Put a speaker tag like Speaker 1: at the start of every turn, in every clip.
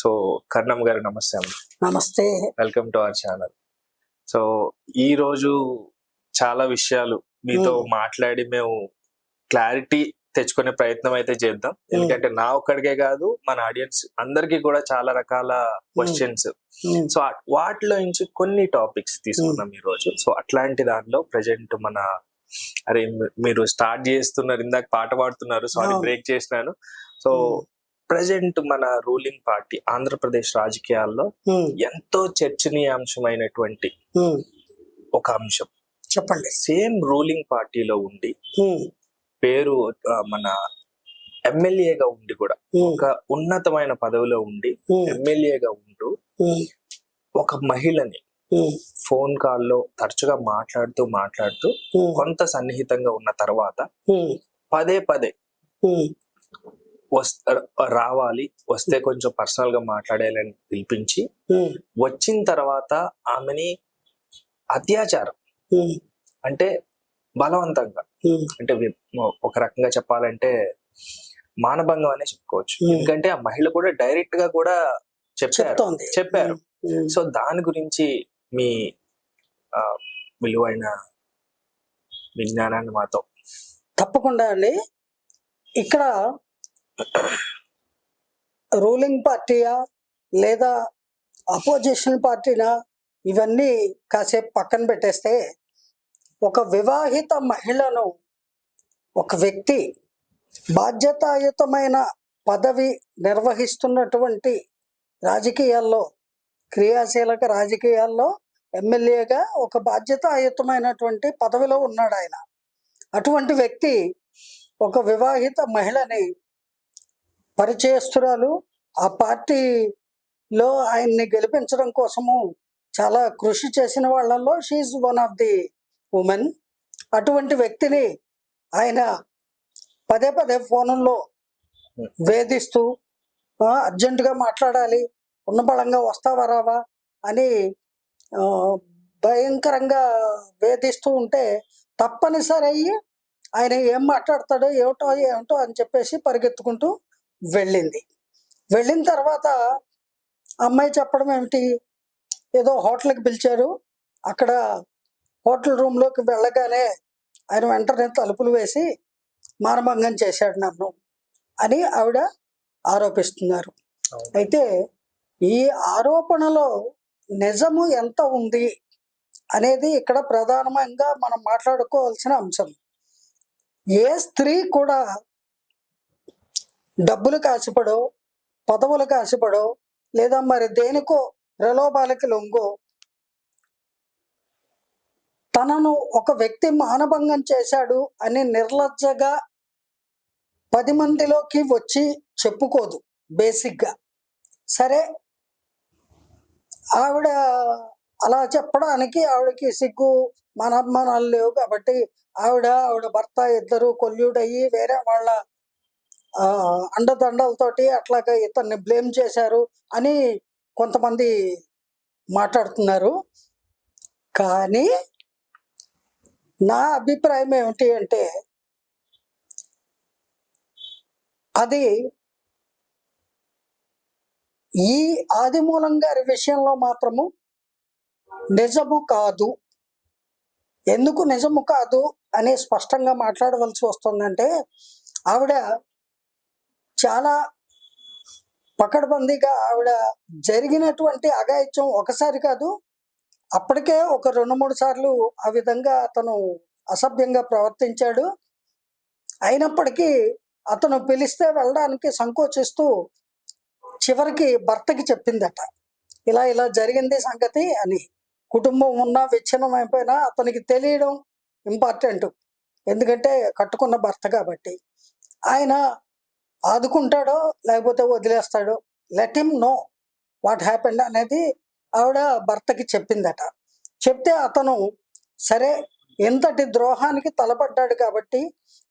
Speaker 1: So కర్ణం గారు నమస్తే అమ్మ
Speaker 2: నమస్తే.
Speaker 1: Welcome to our channel so ఈ రోజు చాలా విషయాలు మీతో. మాట్లాడి మేము క్లారిటీ తెచ్చుకునే ప్రయత్నం అయితే చేద్దాం. ఎందుకంటే నా ఒక్కడికే కాదు మన ఆడియన్స్ అందరికీ కూడా చాలా రకాల క్వశ్చన్స్ సో వాటిలో నుంచి కొన్ని టాపిక్స్ తీసుకున్నాం ఈ రోజు. సో అట్లాంటి దాంట్లో ప్రజెంట్ మన అరే మీరు స్టార్ట్ చేస్తున్నారు ఇందాక పాట పాడుతున్నారు సారీ. బ్రేక్ చేసినాను. సో ప్రజెంట్ మన రూలింగ్ పార్టీ ఆంధ్రప్రదేశ్ రాజకీయాల్లో
Speaker 2: ఉమ్,
Speaker 1: ఎంతో చర్చనీయాంశమైనటువంటి
Speaker 2: ఉమ్,
Speaker 1: ఒక అంశం.
Speaker 2: చెప్పండి.
Speaker 1: సేమ్ రూలింగ్ పార్టీలో ఉండి
Speaker 2: ఉమ్,
Speaker 1: పేరు మన ఎమ్మెల్యేగా ఉండి కూడా ఒక ఉన్నతమైన పదవిలో ఉండి ఎమ్మెల్యేగా
Speaker 2: ఉమ్,
Speaker 1: ఒక మహిళని ఫోన్ కాల్లో తరచుగా మాట్లాడుతూ మాట్లాడుతూ కొంత సన్నిహితంగా ఉన్న తర్వాత పదే పదే రావాలి వస్తే కొంచెం పర్సనల్గా మాట్లాడాలని పిలిపించి వచ్చిన తర్వాత ఆమెని అత్యాచారం. అంటే బలవంతంగా. అంటే ఒక రకంగా చెప్పాలంటే మానభంగం అనే చెప్పుకోవచ్చు. ఎందుకంటే ఆ మహిళ కూడా డైరెక్ట్గా కూడా చెప్పారు. చెప్పారు. సో దాని గురించి మీ విలువైన విజ్ఞానాన్ని మాతో.
Speaker 2: తప్పకుండా అండి. ఇక్కడ రూలింగ్ పార్టీయా లేదా అపోజిషన్ పార్టీనా? ఇవన్నీ కాసేపు పక్కన పెట్టేస్తే ఒక వివాహిత మహిళను ఒక వ్యక్తి బాధ్యతాయుతమైన పదవి నిర్వహిస్తున్నటువంటి రాజకీయాల్లో క్రియాశీలక రాజకీయాల్లో ఎమ్మెల్యేగా ఒక బాధ్యతాయుతమైనటువంటి పదవిలో ఉన్నాడు ఆయన అటువంటి వ్యక్తి ఒక వివాహిత మహిళని పరిచయస్తురాలు ఆ పార్టీలో ఆయన్ని గెలిపించడం కోసము చాలా కృషి చేసిన వాళ్ళల్లో she one of the women అటువంటి వ్యక్తిని ఆయన పదే పదే ఫోనుల్లో వేధిస్తూ అర్జెంటుగా మాట్లాడాలి ఉన్న బలంగా వస్తావా రావా అని భయంకరంగా వేధిస్తూ ఉంటే తప్పనిసరి అయ్యి ఆయన ఏం మాట్లాడతాడో ఏమిటో ఏమిటో అని చెప్పేసి పరిగెత్తుకుంటూ వెళ్ళింది. వెళ్ళిన తర్వాత అమ్మాయి చెప్పడం ఏమిటి? ఏదో హోటల్కి పిలిచారు. అక్కడ హోటల్ రూమ్లోకి వెళ్ళగానే ఆయన వెంటనే తలుపులు వేసి మానభంగం చేశాడు నన్ను అని ఆవిడ ఆరోపిస్తున్నారు. అయితే ఈ ఆరోపణలో నిజము ఎంత ఉంది అనేది ఇక్కడ ప్రధానంగా మనం మాట్లాడుకోవాల్సిన అంశం. ఏ స్త్రీ కూడా డబ్బులు ఆశపడో పదవులకు ఆశపడో లేదా మరి దేనికో ప్రలోభాలకి లొంగో తనను ఒక వ్యక్తి మానభంగం చేశాడు అని నిర్లజ్జగా పది మందిలోకి వచ్చి చెప్పుకోదు బేసిక్గా. సరే ఆవిడ అలా చెప్పడానికి ఆవిడకి సిగ్గు మానాభిమానాలు లేవు కాబట్టి ఆవిడ ఆవిడ భర్త ఇద్దరు కొల్యూడయ్యి వేరే వాళ్ళ అండదండలతోటి అట్లాగా ఇతన్ని బ్లేమ్ చేశారు అని కొంతమంది మాట్లాడుతున్నారు. కానీ నా అభిప్రాయం ఏమిటి అంటే అది ఈ ఆదిమూలం గారి విషయంలో మాత్రము నిజము కాదు. ఎందుకు నిజము కాదు అని స్పష్టంగా మాట్లాడవలసి వస్తుందంటే ఆవిడ చాలా పకడ్బందీగా ఆవిడ జరిగినటువంటి అఘాయిత్యం ఒకసారి కాదు అప్పటికే ఒక రెండు మూడు సార్లు ఆ విధంగా అతను అసభ్యంగా ప్రవర్తించాడు. అయినప్పటికీ అతను పిలిస్తే వెళ్ళడానికి సంకోచిస్తూ చివరికి భర్తకి చెప్పిందట. ఇలా ఇలా జరిగింది సంగతి అని. కుటుంబం ఉన్నా విచ్ఛిన్నం అయిపోయినా అతనికి తెలియడం ఇంపార్టెంట్ ఎందుకంటే కట్టుకున్న భర్త కాబట్టి. ఆయన ఆదుకుంటాడో లేకపోతే వదిలేస్తాడో let him know what happened అనేది ఆవిడ భర్తకి చెప్పిందట. చెప్తే అతను సరే ఇంతటి ద్రోహానికి తలపడ్డాడు కాబట్టి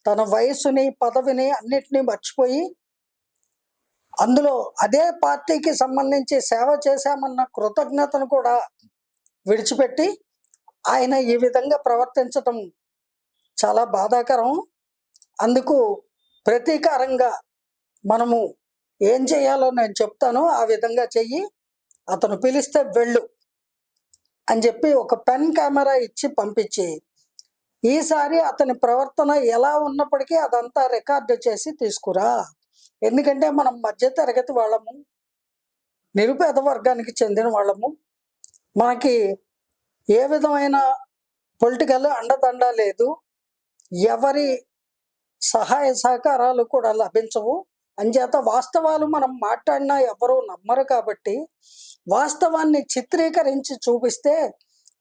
Speaker 2: తన వయస్సుని పదవిని అన్నిటినీ మర్చిపోయి అందులో అదే పార్టీకి సంబంధించి సేవ చేశామన్న కృతజ్ఞతను కూడా విడిచిపెట్టి ఆయన ఈ విధంగా ప్రవర్తించటం చాలా బాధాకరం. అందుకు ప్రతీకారంగా మనము ఏం చేయాలో నేను చెప్తాను ఆ విధంగా చెయ్యి అతను పిలిస్తే వెళ్ళు అని చెప్పి ఒక పెన్ కెమెరా ఇచ్చి పంపించి ఈసారి అతని ప్రవర్తన ఎలా ఉన్నప్పటికీ అదంతా రికార్డు చేసి తీసుకురా. ఎందుకంటే మనం మధ్య తరగతి వాళ్ళము నిరుపేద వర్గానికి చెందిన వాళ్ళము మనకి ఏ విధమైన పొలిటికల్ అండదండ లేదు ఎవరి సహాయ సహకారాలు కూడా లభించవు అంచేత వాస్తవాలు మనం మాట్లాడినా ఎవరు నమ్మరు కాబట్టి వాస్తవాన్ని చిత్రీకరించి చూపిస్తే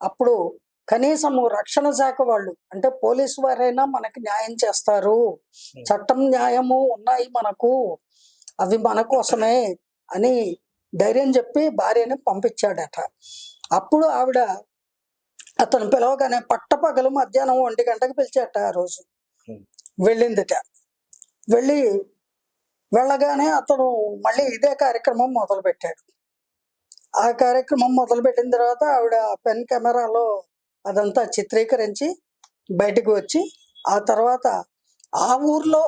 Speaker 2: అప్పుడు కనీసం రక్షణ శాఖ వాళ్ళు అంటే పోలీసు వారైనా మనకి న్యాయం చేస్తారు. చట్టం న్యాయము ఉన్నాయి మనకు అవి మన కోసమే అని ధైర్యం చెప్పి భార్యని పంపించాడట. అప్పుడు ఆవిడ అతను పిలవగానే పట్టపగలు మధ్యాహ్నం ఒంటి గంటకు పిలిచాట ఆ రోజు. వెళ్ళిందిట. వెళ్ళి వెళ్ళగానే అతను మళ్ళీ ఇదే కార్యక్రమం మొదలుపెట్టాడు. ఆ కార్యక్రమం మొదలుపెట్టిన తర్వాత ఆవిడ పెన్ కెమెరాలో అదంతా చిత్రీకరించి బయటకు వచ్చి ఆ తర్వాత ఆ ఊర్లో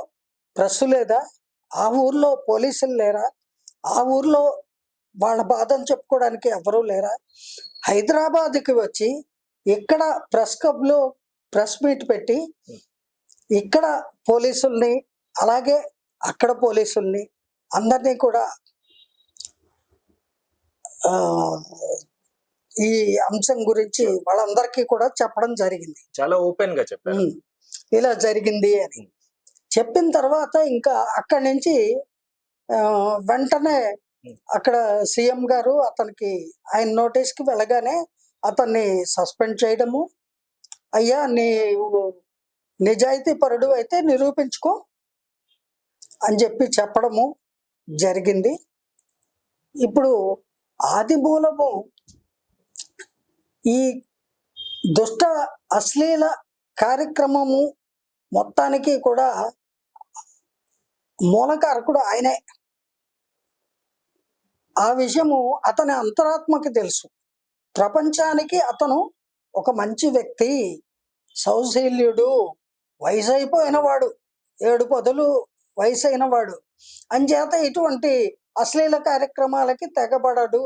Speaker 2: ప్రెస్ లేదా? ఆ ఊర్లో పోలీసులు లేరా? ఆ ఊర్లో వాళ్ళ బాధను చెప్పుకోవడానికి ఎవరూ లేరా? హైదరాబాద్కి వచ్చి ఇక్కడ ప్రెస్ క్లబ్లో ప్రెస్ మీట్ పెట్టి ఇక్కడ పోలీసుల్ని అలాగే అక్కడ పోలీసుల్ని అందరినీ కూడా ఈ అంశం గురించి వాళ్ళందరికీ కూడా చెప్పడం జరిగింది.
Speaker 1: చాలా ఓపెన్గా చెప్పారు.
Speaker 2: ఇలా జరిగింది అని. చెప్పిన తర్వాత ఇంకా అక్కడి నుంచి వెంటనే అక్కడ సీఎం గారు అతనికి ఆయన నోటీస్కి వెళ్ళగానే అతన్ని సస్పెండ్ చేయడము. అయ్యా నీ నిజాయితీ పరుడు అయితే నిరూపించుకో. అని చెప్పి చెప్పడము జరిగింది. ఇప్పుడు ఆది మూలము ఈ దుష్ట అశ్లీల కార్యక్రమము మొత్తానికి కూడా మూలకారకుడు ఆయనే. ఆ విషయము అతని అంతరాత్మకి తెలుసు. ప్రపంచానికి అతను ఒక మంచి వ్యక్తి సౌశీల్యుడు వయసు అయిపోయిన వాడు ఏడు పదులు వయసు వాడు అంచేత ఇటువంటి అశ్లీల కార్యక్రమాలకి తెగబడడు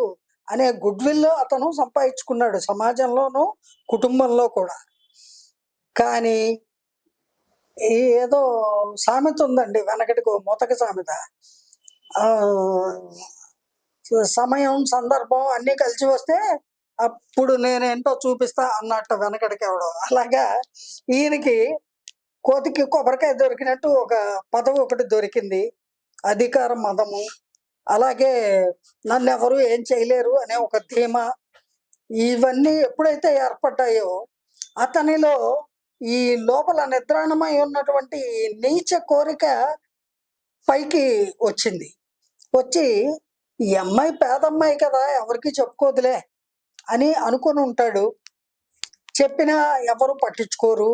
Speaker 2: అనే గుడ్ విల్ అతను సంపాదించుకున్నాడు సమాజంలోనూ కుటుంబంలో కూడా. కానీ ఈ ఏదో సామెత ఉందండి వెనకటికి మూతక సామెత. సమయం సందర్భం అన్నీ కలిసి వస్తే అప్పుడు నేనేంటో చూపిస్తా అన్నట్టు వెనకడికి ఎవడో. అలాగా ఈయనకి కోతికి కొబ్బరికాయ దొరికినట్టు ఒక పదవి ఒకటి దొరికింది. అధికార మతము అలాగే నన్ను ఎవరు ఏం చేయలేరు అనే ఒక ధీమా. ఇవన్నీ ఎప్పుడైతే ఏర్పడ్డాయో అతనిలో ఈ లోపల నిద్రాణమై ఉన్నటువంటి నీచ కోరిక పైకి వచ్చింది. వచ్చి ఈ అమ్మాయి పేదమ్మాయి కదా ఎవరికి చెప్పుకోదులే అని అనుకొని ఉంటాడు. చెప్పినా ఎవరు పట్టించుకోరు.